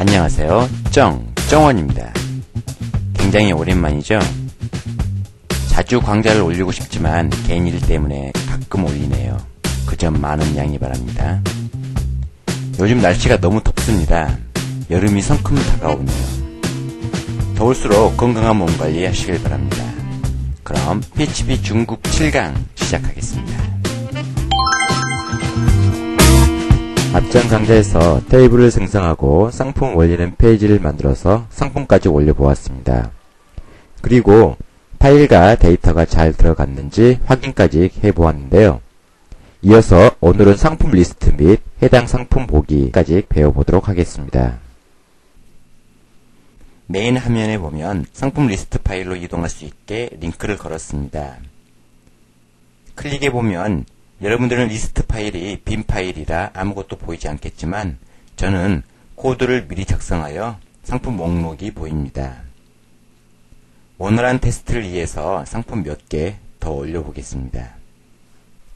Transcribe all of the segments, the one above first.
안녕하세요. 쩡, 쩡원입니다. 굉장히 오랜만이죠? 자주 광자를 올리고 싶지만 개인 일 때문에 가끔 올리네요. 그 점 많은 양해 바랍니다. 요즘 날씨가 너무 덥습니다. 여름이 성큼 다가오네요. 더울수록 건강한 몸 관리 하시길 바랍니다. 그럼 PHP 중국 7강 시작하겠습니다. 앞장 강좌에서 테이블을 생성하고 상품 올리는 페이지를 만들어서 상품까지 올려보았습니다. 그리고 파일과 데이터가 잘 들어갔는지 확인까지 해보았는데요. 이어서 오늘은 상품 리스트 및 해당 상품 보기까지 배워보도록 하겠습니다. 메인 화면에 보면 상품 리스트 파일로 이동할 수 있게 링크를 걸었습니다. 클릭해보면 여러분들은 리스트 파일이 빈 파일이라 아무것도 보이지 않겠지만 저는 코드를 미리 작성하여 상품 목록이 보입니다. 원활한 테스트를 위해서 상품 몇 개 더 올려보겠습니다.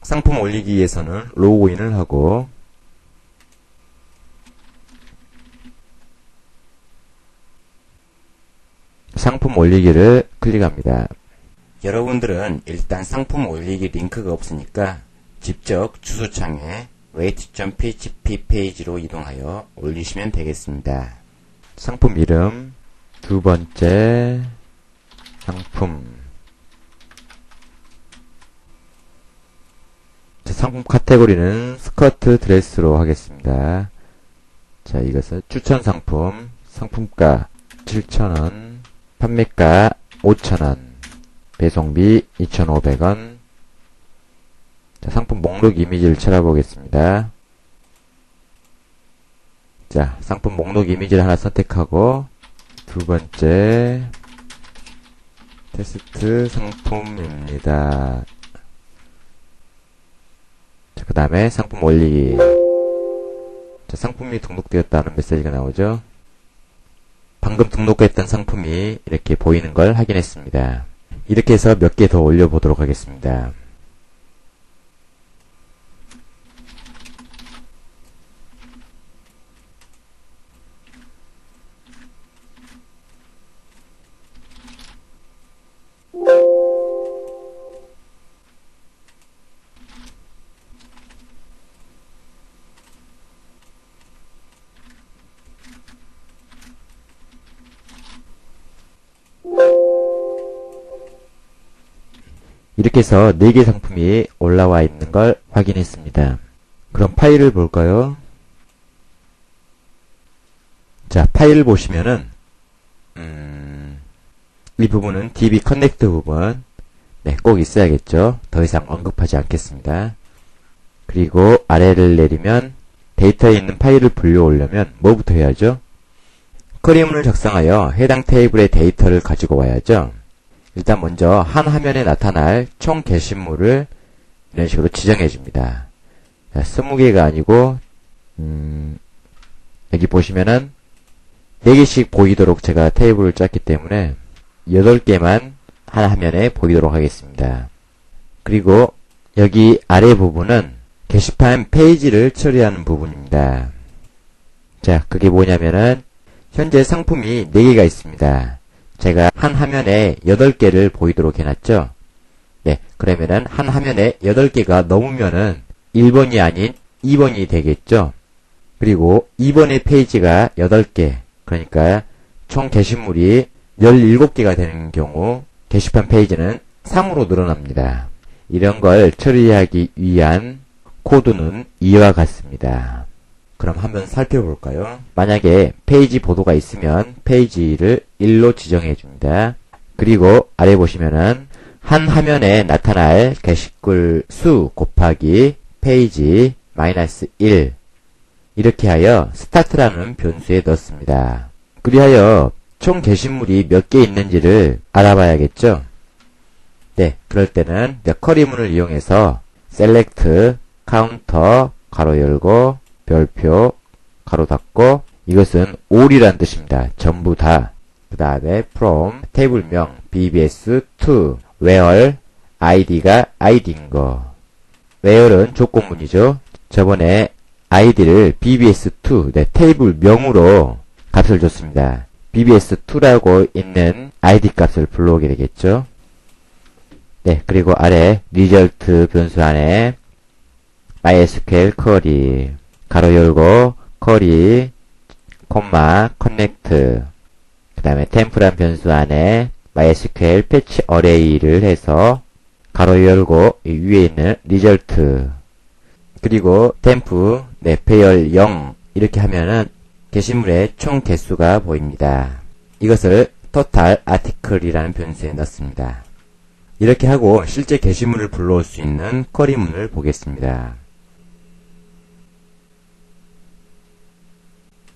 상품 올리기 위해서는 로그인을 하고 상품 올리기를 클릭합니다. 여러분들은 일단 상품 올리기 링크가 없으니까 직접 주소창에 rate.php 페이지로 이동하여 올리시면 되겠습니다. 상품 이름, 두 번째, 상품. 자, 상품 카테고리는 스커트 드레스로 하겠습니다. 자, 이것은 추천 상품, 상품가 7,000원, 판매가 5,000원, 배송비 2,500원, 자, 상품 목록 이미지를 찾아보겠습니다. 자, 상품 목록 이미지를 하나 선택하고, 두 번째, 테스트 상품입니다. 자, 그 다음에 상품 올리기. 자, 상품이 등록되었다는 메시지가 나오죠. 방금 등록했던 상품이 이렇게 보이는 걸 확인했습니다. 이렇게 해서 몇 개 더 올려보도록 하겠습니다. 이렇게 해서 4개 상품이 올라와 있는 걸 확인했습니다. 그럼 파일을 볼까요? 자, 파일을 보시면은, 음, 이 부분은 DB 커넥트 부분, 네, 꼭 있어야겠죠. 더 이상 언급하지 않겠습니다. 그리고 아래를 내리면 데이터에 있는 파일을 불려오려면 뭐부터 해야죠? 쿼리문을 작성하여 해당 테이블의 데이터를 가지고 와야죠. 일단 먼저 한 화면에 나타날 총 게시물을 이런 식으로 지정해 줍니다. 20개가 아니고 음, 여기 보시면은 4개씩 보이도록 제가 테이블을 짰기 때문에 8개만 한 화면에 보이도록 하겠습니다. 그리고 여기 아래 부분은 게시판 페이지를 처리하는 부분입니다. 자, 그게 뭐냐면은 현재 상품이 4개가 있습니다. 제가 한 화면에 8개를 보이도록 해놨죠? 네, 그러면은 한 화면에 8개가 넘으면은 1번이 아닌 2번이 되겠죠? 그리고 2번의 페이지가 8개, 그러니까 총 게시물이 17개가 되는 경우 게시판 페이지는 3으로 늘어납니다. 이런 걸 처리하기 위한 코드는 이와 같습니다. 그럼 한번 살펴볼까요? 만약에 페이지 보도가 있으면 페이지를 1로 지정해 줍니다. 그리고 아래 보시면은 한 화면에 나타날 게시글 수 곱하기 페이지 마이너스 1 이렇게 하여 스타트라는 변수에 넣습니다. 그리하여 총 게시물이 몇 개 있는지를 알아봐야겠죠? 네, 그럴 때는 쿼리문을 이용해서 select counter 가로 열고 별표 가로 닫고 이것은 all이란 뜻입니다. 전부 다. 그 다음에 from 테이블명 bbs to where id가 id인 거. where은 조건문이죠. 저번에 id를 bbs to 네, 테이블명으로 값을 줬습니다. bbs2라고 있는 id 값을 불러오게 되겠죠. 네, 그리고 아래 result 변수 안에 mysql query 가로 열고 query 콤마 connect 그 다음에 템프란 변수 안에 mysql 패치 array를 해서 가로 열고 이 위에 있는 result 그리고 템프 네, 배열 0 이렇게 하면은 게시물의 총 개수가 보입니다. 이것을 total article이라는 변수에 넣습니다. 이렇게 하고 실제 게시물을 불러올 수 있는 쿼리문을 보겠습니다.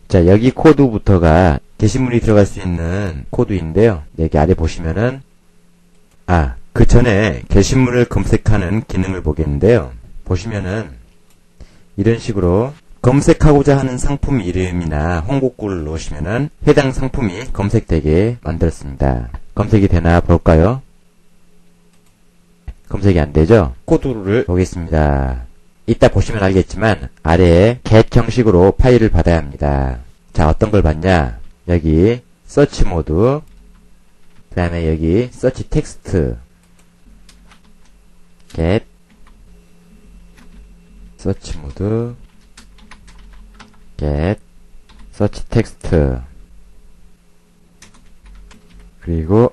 자, 여기 코드부터가 게시물이 들어갈 수 있는 코드인데요. 여기 아래 보시면은 아, 그 전에 게시물을 검색하는 기능을 보겠는데요. 보시면은 이런 식으로 검색하고자 하는 상품 이름이나 홍보글을 넣으시면은 해당 상품이 검색되게 만들었습니다. 검색이 되나 볼까요? 검색이 안 되죠? 코드를 보겠습니다. 이따 보시면 알겠지만 아래에 get 형식으로 파일을 받아야 합니다. 자, 어떤 걸 받냐? 여기 서치 모드 그 다음에 여기 서치 텍스트 get 서치 모드 get 서치 텍스트 그리고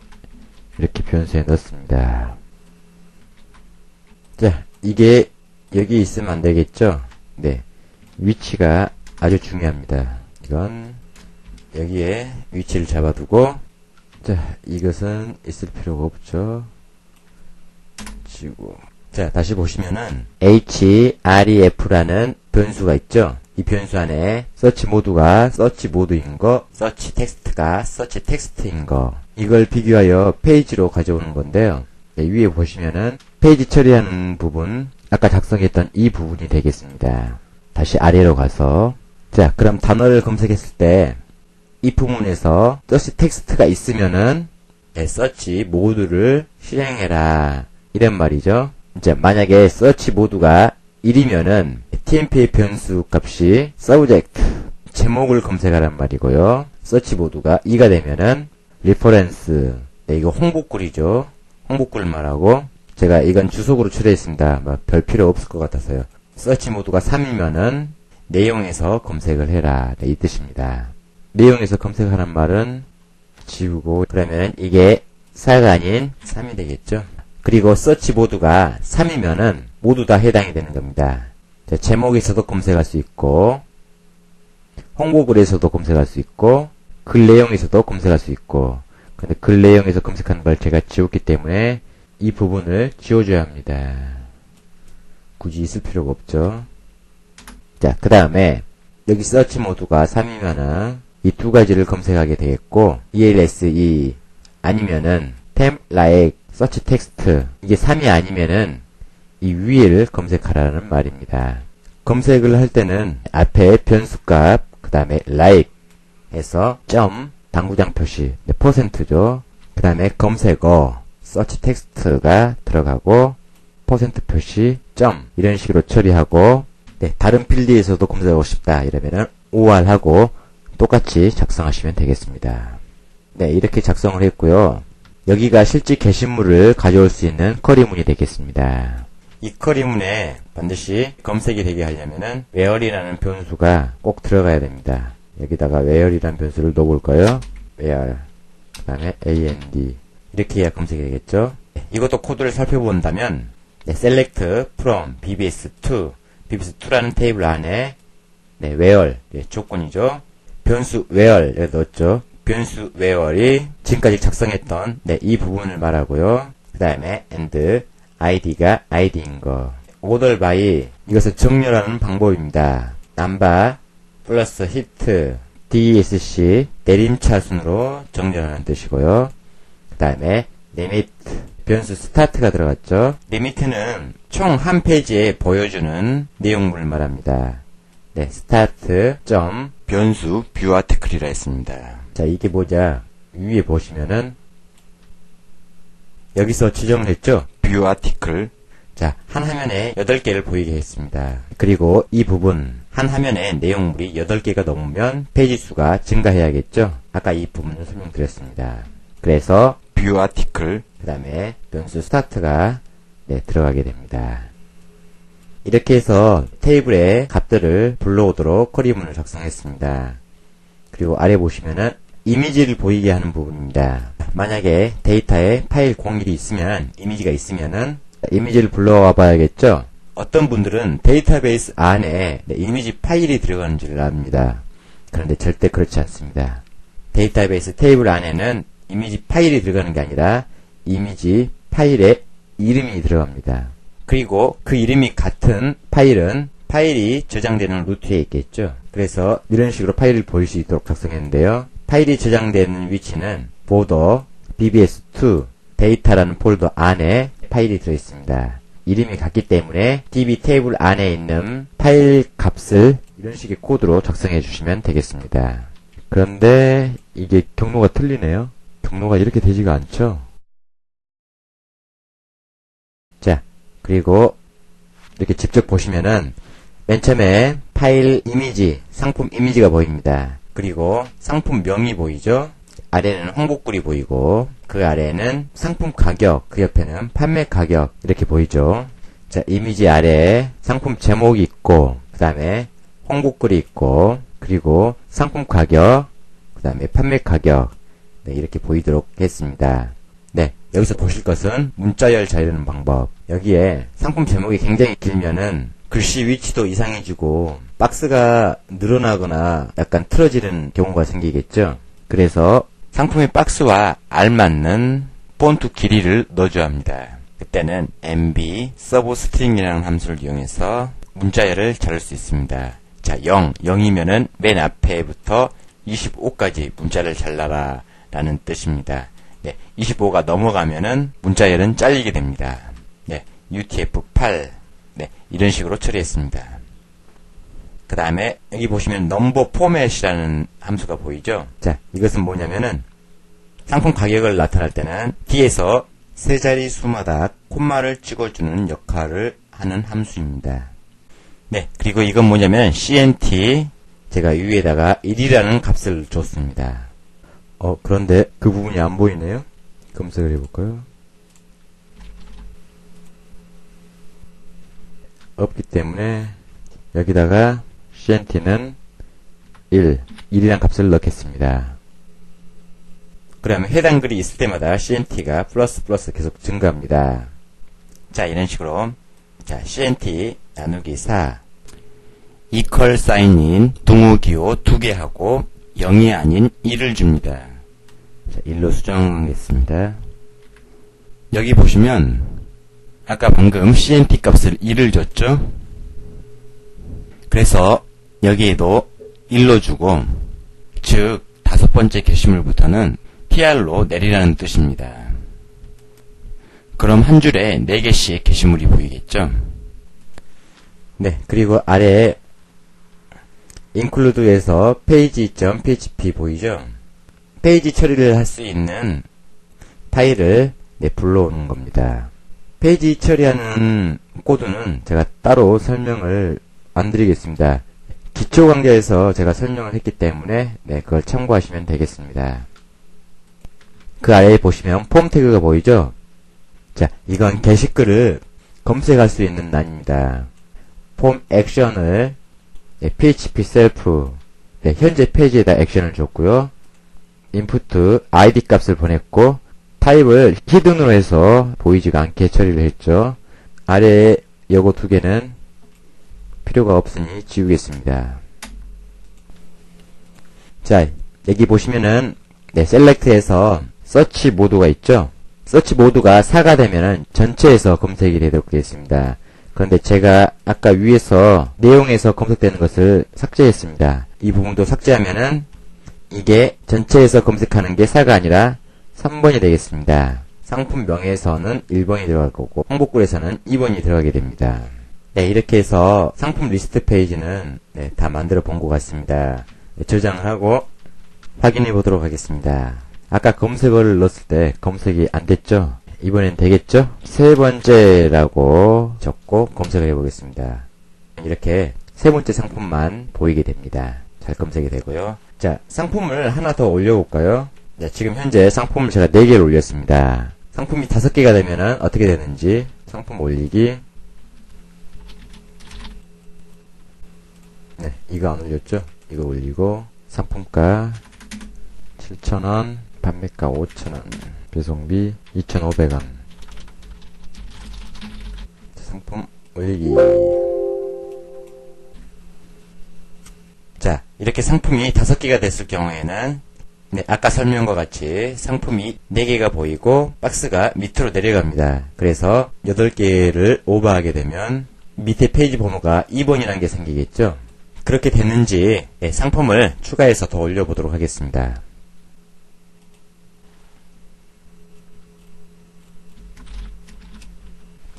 이렇게 변수에 넣습니다. 자, 이게 여기 있으면 안 되겠죠? 네. 위치가 아주 중요합니다. 이건 여기에 위치를 잡아두고 자, 이것은 있을 필요가 없죠. 지고 자, 다시 보시면은 href라는 변수가 있죠. 이 변수 안에 서치 모드가 서치 모드인 거, 서치 텍스트가 서치 텍스트인 거 이걸 비교하여 페이지로 가져오는 건데요. 네, 위에 보시면은 페이지 처리하는 부분 아까 작성했던 이 부분이 되겠습니다. 다시 아래로 가서 자 그럼 단어를 검색했을 때 이 부분에서 서치 텍스트가 있으면은 네, 서치 모드를 실행해라 이런 말이죠. 이제 만약에 서치 모드가 1이면은 tmp 변수 값이 subject 제목을 검색하란 말이고요. 서치 모드가 2가 되면은 reference 네, 이거 홍보글이죠. 홍보글 말하고 제가 이건 주석으로 추려했습니다. 뭐별 필요 없을 것 같아서요. 서치 모드가 3이면은 내용에서 검색을 해라. 네, 이 뜻입니다. 내용에서 검색하란 말은 지우고 그러면 이게 4가 아닌 3이 되겠죠. 그리고 서치 모드가 3이면은 모두 다 해당이 되는 겁니다. 자, 제목에서도 검색할 수 있고 홍보글에서도 검색할 수 있고 글 내용에서도 검색할 수 있고 근데 글 내용에서 검색하는 걸 제가 지웠기 때문에 이 부분을 지워줘야 합니다. 굳이 있을 필요가 없죠. 자, 그 다음에 여기 서치 모드가 3이면은 이 두 가지를 검색하게 되겠고 ELSE 아니면은 temp like search text 이게 3이 아니면은 이 위에를 검색하라는 말입니다. 검색을 할 때는 앞에 변수값 그 다음에 like 해서 점 당구장 표시 네, 퍼센트죠. 그 다음에 검색어 search 텍스트가 들어가고 퍼센트 표시 점 이런 식으로 처리하고 네, 다른 필드에서도 검색하고 싶다 이러면은 OR 하고 똑같이 작성하시면 되겠습니다. 네, 이렇게 작성을 했고요. 여기가 실제 게시물을 가져올 수 있는 쿼리문이 되겠습니다. 이 쿼리문에 반드시 검색이 되게 하려면은 where이라는 변수가 꼭 들어가야 됩니다. 여기다가 where이라는 변수를 넣어볼까요? where 그 다음에 and 이렇게 해야 검색이 되겠죠? 네, 이것도 코드를 살펴본다면 네, select from bbs2 bbs2라는 테이블 안에 네, where 네, 조건이죠. 변수 where를 넣었죠. 변수 where이 지금까지 작성했던 네, 이 부분을 말하고요. 그 다음에 and id가 id인 거. order by 이것을 정렬하는 방법입니다. 남바 플러스 히트 DSC 내림차순으로 정렬하는 뜻이고요. 그 다음에 limit 변수 스타트가 들어갔죠. 리미트는 총 한 페이지에 보여주는 내용물을 말합니다. 네, 스타트 점 변수 뷰 아티클이라 했습니다. 자, 이게 뭐냐? 위에 보시면은 여기서 지정을 했죠. 뷰 아티클 자, 한 화면에 8개를 보이게 했습니다. 그리고 이 부분, 한 화면에 내용물이 8개가 넘으면 페이지 수가 증가해야겠죠? 아까 이 부분을 설명드렸습니다. 그래서 뷰 아티클, 그 다음에 변수 스타트가 네, 들어가게 됩니다. 이렇게 해서 테이블에 값들을 불러오도록 쿼리문을 작성했습니다. 그리고 아래 보시면은 이미지를 보이게 하는 부분입니다. 만약에 데이터에 파일 01이 있으면, 이미지가 있으면은 이미지를 불러와 봐야겠죠? 어떤 분들은 데이터베이스 안에 네, 이미지 파일이 들어가는 줄 압니다. 그런데 절대 그렇지 않습니다. 데이터베이스 테이블 안에는 이미지 파일이 들어가는 게 아니라 이미지 파일에 이름이 들어갑니다. 그리고 그 이름이 같은 파일은 파일이 저장되는 루트에 있겠죠. 그래서 이런 식으로 파일을 보일 수 있도록 작성했는데요. 파일이 저장되는 위치는 보더 bbs2 데이터라는 폴더 안에 파일이 들어있습니다. 이름이 같기 때문에 db 테이블 안에 있는 파일 값을 이런 식의 코드로 작성해 주시면 되겠습니다. 그런데 이게 경로가 틀리네요. 경로가 이렇게 되지가 않죠. 자, 그리고 이렇게 직접 보시면은 맨 처음에 파일 이미지, 상품 이미지가 보입니다. 그리고 상품 명이 보이죠? 아래는 홍보글이 보이고 그 아래는 상품 가격, 그 옆에는 판매 가격 이렇게 보이죠? 자, 이미지 아래에 상품 제목이 있고 그 다음에 홍보글이 있고 그리고 상품 가격, 그 다음에 판매 가격 네, 이렇게 보이도록 했습니다. 네, 여기서 보실 것은 문자열 자르는 방법. 여기에 상품 제목이 굉장히 길면은 글씨 위치도 이상해지고 박스가 늘어나거나 약간 틀어지는 경우가 생기겠죠. 그래서 상품의 박스와 알맞는 폰트 길이를 넣어줘야 합니다. 그때는 mb 서브 스트링이라는 함수를 이용해서 문자열을 자를 수 있습니다. 자, 0, 0이면은 맨 앞에부터 25까지 문자를 잘라라 라는 뜻입니다. 네, 25가 넘어가면은 문자열은 잘리게 됩니다. 네, UTF-8 네, 이런 식으로 처리했습니다. 그 다음에 여기 보시면 넘버 포맷이라는 함수가 보이죠? 자, 이것은 뭐냐면은 상품 가격을 나타낼 때는 뒤에서 세 자리 수마다 콤마를 찍어주는 역할을 하는 함수입니다. 네, 그리고 이건 뭐냐면 CNT 제가 위에다가 1이라는 값을 줬습니다. 어, 그런데 그 부분이 안 보이네요? 검색을 해볼까요? 없기 때문에 여기다가 CNT는 1, 1이란 값을 넣겠습니다. 그러면 해당 글이 있을 때마다 CNT가 플러스 플러스 계속 증가합니다. 자, 이런 식으로 자, CNT 나누기 4 이퀄 사인인 동호기호 두 개 하고 0이 아닌 1을 줍니다. 자, 1로 수정하겠습니다. 여기 보시면 아까 방금 CNT 값을 1을 줬죠? 그래서 여기에도 1로 주고 즉 다섯 번째 게시물부터는 TR로 내리라는 뜻입니다. 그럼 한 줄에 4개씩 게시물이 보이겠죠? 네, 그리고 아래에 include에서 page.php 보이죠? 페이지 처리를 할 수 있는 파일을 네, 불러오는 겁니다. 페이지 처리하는 코드는 제가 따로 설명을 안 드리겠습니다. 기초 강좌에서 제가 설명을 했기 때문에 네, 그걸 참고하시면 되겠습니다. 그 아래에 보시면 폼 태그가 보이죠? 자, 이건 게시글을 검색할 수 있는 란입니다. 폼 액션을 네, php 셀프 네, 현재 페이지에다 액션을 줬고요. 인풋 id 값을 보냈고 타입을 히든으로 해서 보이지가 않게 처리를 했죠. 아래에 요거 두 개는 필요가 없으니 지우겠습니다. 자, 여기 보시면은 네, 셀렉트에서 서치 모드가 있죠. 서치 모드가 4가 되면은 전체에서 검색이 되도록 되어 있습니다. 그런데 제가 아까 위에서 내용에서 검색되는 것을 삭제했습니다. 이 부분도 삭제하면은 이게 전체에서 검색하는 게 4가 아니라 3번이 되겠습니다. 상품 명에서는 1번이 들어갈 거고 홍보글에서는 2번이 들어가게 됩니다. 네, 이렇게 해서 상품 리스트 페이지는 네, 다 만들어 본 것 같습니다. 네, 저장을 하고 확인해 보도록 하겠습니다. 아까 검색어를 넣었을 때 검색이 안 됐죠? 이번엔 되겠죠? 세 번째라고 적고 검색을 해보겠습니다. 이렇게 세 번째 상품만 보이게 됩니다. 잘 검색이 되고요. 자, 상품을 하나 더 올려볼까요? 자, 지금 현재 상품을 제가 4개를 올렸습니다. 상품이 5개가 되면은 어떻게 되는지 상품 올리기 네, 이거 안 올렸죠? 이거 올리고 상품가 7,000원, 판매가 5,000원, 배송비 2,500원. 상품 올리기. 자, 이렇게 상품이 5개가 됐을 경우에는 네, 아까 설명과 같이 상품이 4개가 보이고 박스가 밑으로 내려갑니다. 그래서 8개를 오버하게 되면 밑에 페이지 번호가 2번이라는 게 생기겠죠? 그렇게 됐는지 네, 상품을 추가해서 더 올려보도록 하겠습니다.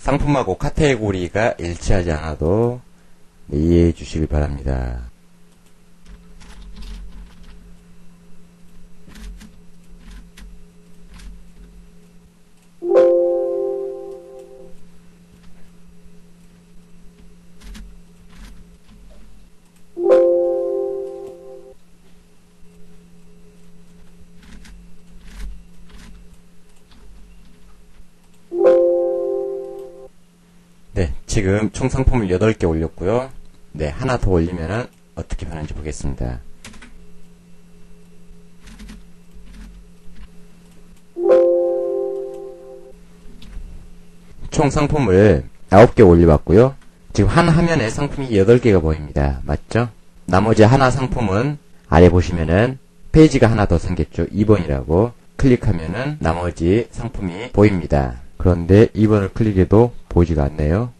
상품하고 카테고리가 일치하지 않아도 네, 이해해 주시길 바랍니다. 네, 지금 총 상품을 8개 올렸고요. 네, 하나 더 올리면은 어떻게 변하는지 보겠습니다. 총 상품을 9개 올려봤고요. 지금 한 화면에 상품이 8개가 보입니다. 맞죠? 나머지 하나 상품은 아래 보시면은 페이지가 하나 더 생겼죠. 2번이라고 클릭하면은 나머지 상품이 보입니다. 그런데 2번을 클릭해도 보이지가 않네요.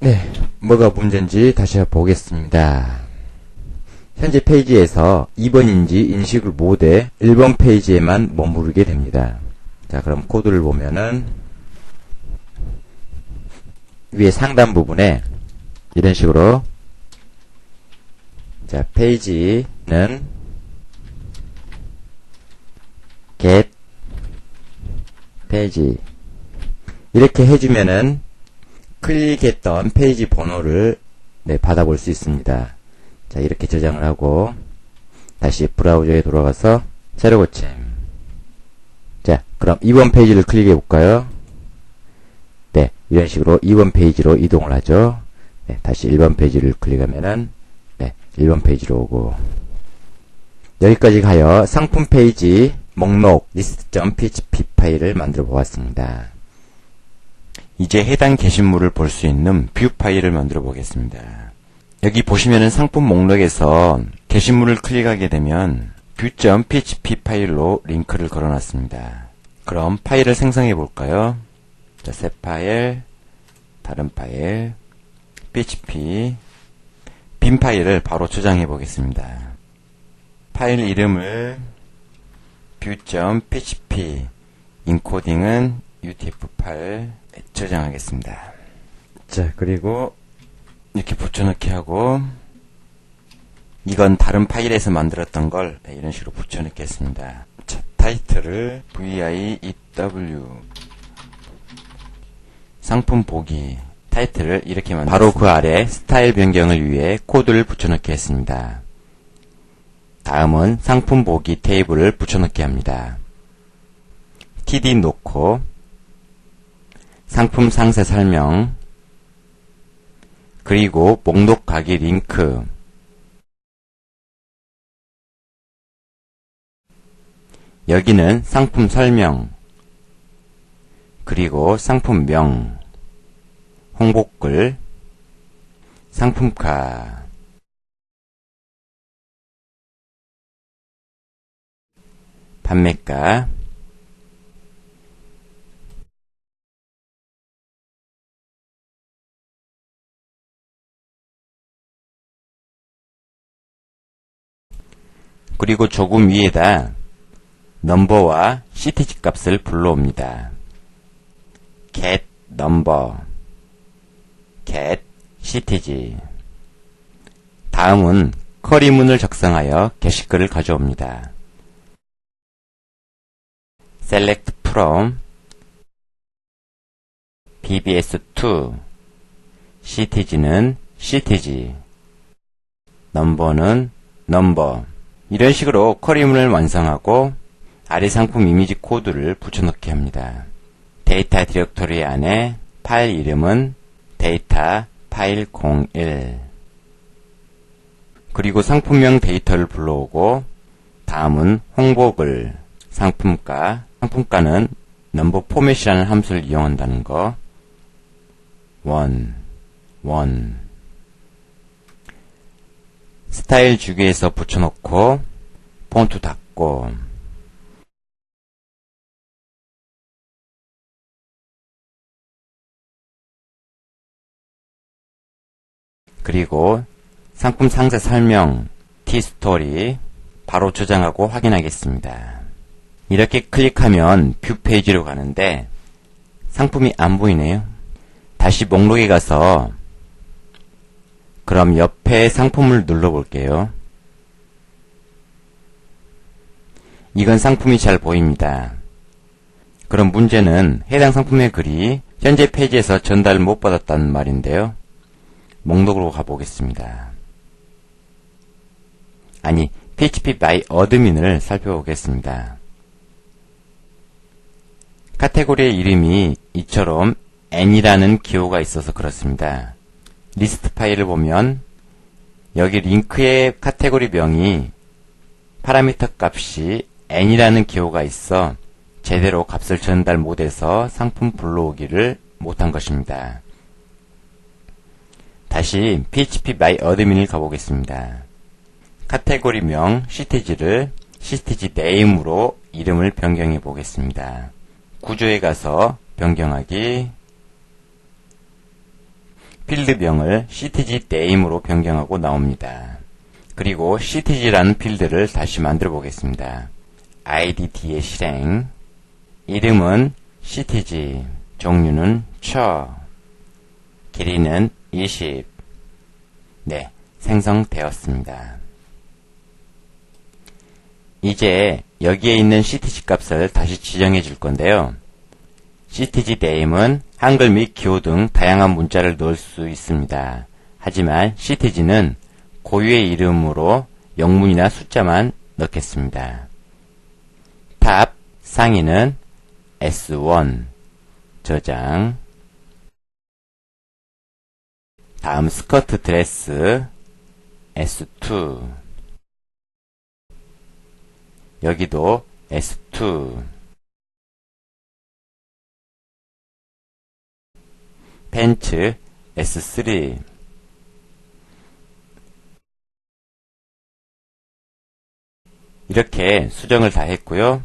네, 뭐가 문제인지 다시 보겠습니다. 현재 페이지에서 2번인지 인식을 못해 1번 페이지에만 머무르게 됩니다. 자, 그럼 코드를 보면은 위에 상단 부분에 이런 식으로 자, 페이지는 get 페 이렇게 해주면은 클릭했던 페이지 번호를 네, 받아볼 수 있습니다. 자, 이렇게 저장을 하고 다시 브라우저에 돌아가서 새로 고침. 자, 그럼 2번 페이지를 클릭해 볼까요? 네, 이런 식으로 2번 페이지로 이동을 하죠. 네, 다시 1번 페이지를 클릭하면은 네, 1번 페이지로 오고 여기까지 가요. 상품 페이지 목록 list.php 파일을 만들어 보았습니다. 이제 해당 게시물을 볼 수 있는 뷰 파일을 만들어 보겠습니다. 여기 보시면은 상품 목록에서 게시물을 클릭하게 되면 view.php 파일로 링크를 걸어놨습니다. 그럼 파일을 생성해 볼까요? 자, 새 파일, 다른 파일, php, 빈 파일을 바로 저장해 보겠습니다. 파일 이름을 view.php, 인코딩은 utf8 저장하겠습니다. 자, 그리고 이렇게 붙여넣기 하고 이건 다른 파일에서 만들었던 걸 네, 이런 식으로 붙여넣겠습니다. 자, 타이틀을 VIEW 상품 보기 타이틀을 이렇게 만들 바로 그 아래 스타일 변경을 위해 코드를 붙여넣기 했습니다. 다음은 상품 보기 테이블을 붙여넣기 합니다. td 놓고 상품 상세 설명. 그리고 목록 가기 링크. 여기는 상품 설명. 그리고 상품명. 홍보글. 상품카. 판매가 그리고 조금 위에다 넘버와 ctg 값을 불러옵니다. get number get ctg 다음은 커리문을 작성하여 게시글을 가져옵니다. select from BBS2, CTG는 CTG, 넘버는 넘버. 이런 식으로 쿼리문을 완성하고 아래 상품 이미지 코드를 붙여넣기 합니다. 데이터 디렉토리 안에 파일 이름은 데이터 파일 01 그리고 상품명 데이터를 불러오고 다음은 홍보글 상품가 상품가는 넘버 포맷이라는 함수를 이용한다는 거 원, 원. 스타일 주기에서 붙여놓고 폰트 닫고 그리고 상품 상세 설명 T스토리 바로 저장하고 확인하겠습니다. 이렇게 클릭하면 뷰 페이지로 가는데 상품이 안 보이네요. 다시 목록에 가서 그럼 옆에 상품을 눌러볼게요. 이건 상품이 잘 보입니다. 그럼 문제는 해당 상품의 글이 현재 페이지에서 전달을 못 받았다는 말인데요. 목록으로 가보겠습니다. 아니, PHP by 어드민을 살펴보겠습니다. 카테고리의 이름이 이처럼 n이라는 기호가 있어서 그렇습니다. 리스트 파일을 보면 여기 링크의 카테고리 명이 파라미터 값이 n이라는 기호가 있어 제대로 값을 전달 못해서 상품 불러오기를 못한 것입니다. 다시 php my admin을 가보겠습니다. 카테고리명 ctg를 ctg name으로 이름을 변경해 보겠습니다. 구조에 가서 변경하기 필드명을 ctg name으로 변경하고 나옵니다. 그리고 ctg라는 필드를 다시 만들어 보겠습니다. IDD의 실행 이름은 ctg 종류는 처 길이는 20 네, 생성되었습니다. 이제 여기에 있는 ctg 값을 다시 지정해 줄 건데요. ctg name은 한글 및 기호 등 다양한 문자를 넣을 수 있습니다. 하지만 ctg는 고유의 이름으로 영문이나 숫자만 넣겠습니다. 탑 상위는 S1 저장 다음 스커트 드레스 S2 여기도 S2 팬츠 S3 이렇게 수정을 다 했고요.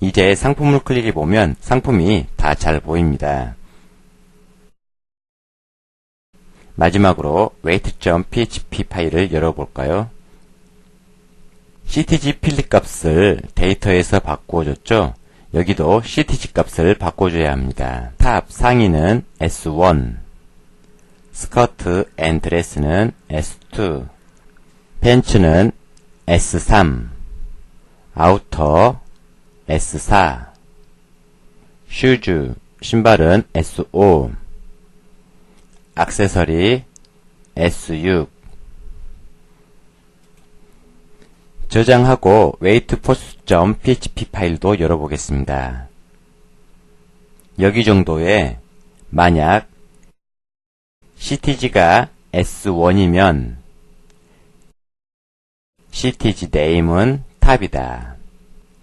이제 상품을 클릭해 보면 상품이 다 잘 보입니다. 마지막으로 weight.php 파일을 열어볼까요? ctg 필드 값을 데이터에서 바꾸어 줬죠? 여기도 ctg 값을 바꿔줘야 합니다. 탑 상위는 s1, 스커트 앤 드레스는 s2, 팬츠는 s3, 아우터 s4, 슈즈 신발은 s5, 악세서리 S6 저장하고 waitforce.php 파일도 열어보겠습니다. 여기 정도에 만약 ctg가 s1이면 ctg name은 탑이다.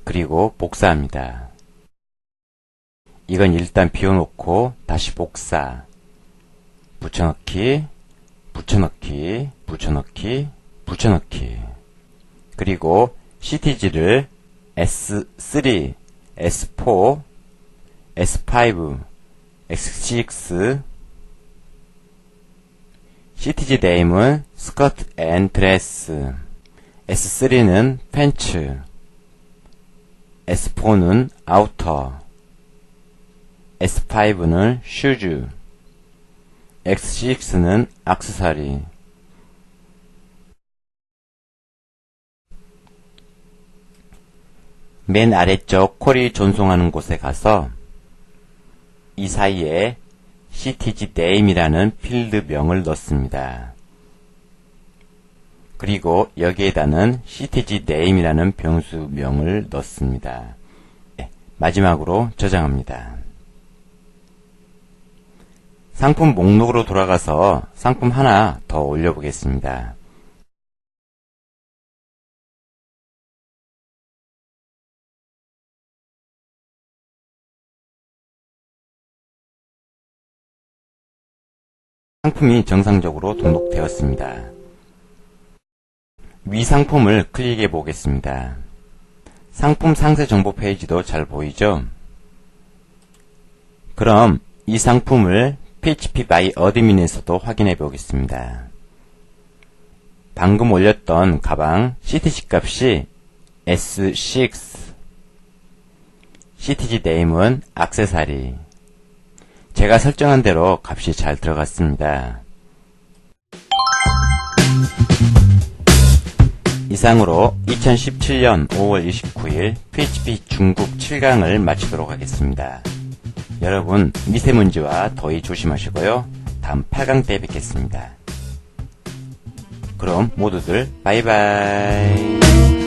그리고 복사합니다. 이건 일단 비워놓고 다시 복사. 붙여넣기, 붙여넣기, 붙여넣기, 붙여넣기. 그리고 ctg를 S3, S4, S5, X6, ctg name은 skirt and dress, S3는 팬츠, S4는 outer, S5는 shoes, X6는 악세사리 맨 아래쪽 콜이 전송하는 곳에 가서 이 사이에 ctg name이라는 필드명을 넣습니다. 그리고 여기에다는 ctg name이라는 병수명을 넣습니다. 네, 마지막으로 저장합니다. 상품 목록으로 돌아가서 상품 하나 더 올려보겠습니다. 상품이 정상적으로 등록되었습니다. 위 상품을 클릭해 보겠습니다. 상품 상세 정보 페이지도 잘 보이죠? 그럼 이 상품을 PHP by admin에서도 확인해 보겠습니다. 방금 올렸던 가방 CTC 값이 S6 CTG 네임은 악세사리 제가 설정한 대로 값이 잘 들어갔습니다. 이상으로 2017년 5월 29일 PHP 중국 7강을 마치도록 하겠습니다. 여러분 미세먼지와 더위 조심하시고요. 다음 8강 때 뵙겠습니다. 그럼 모두들 바이바이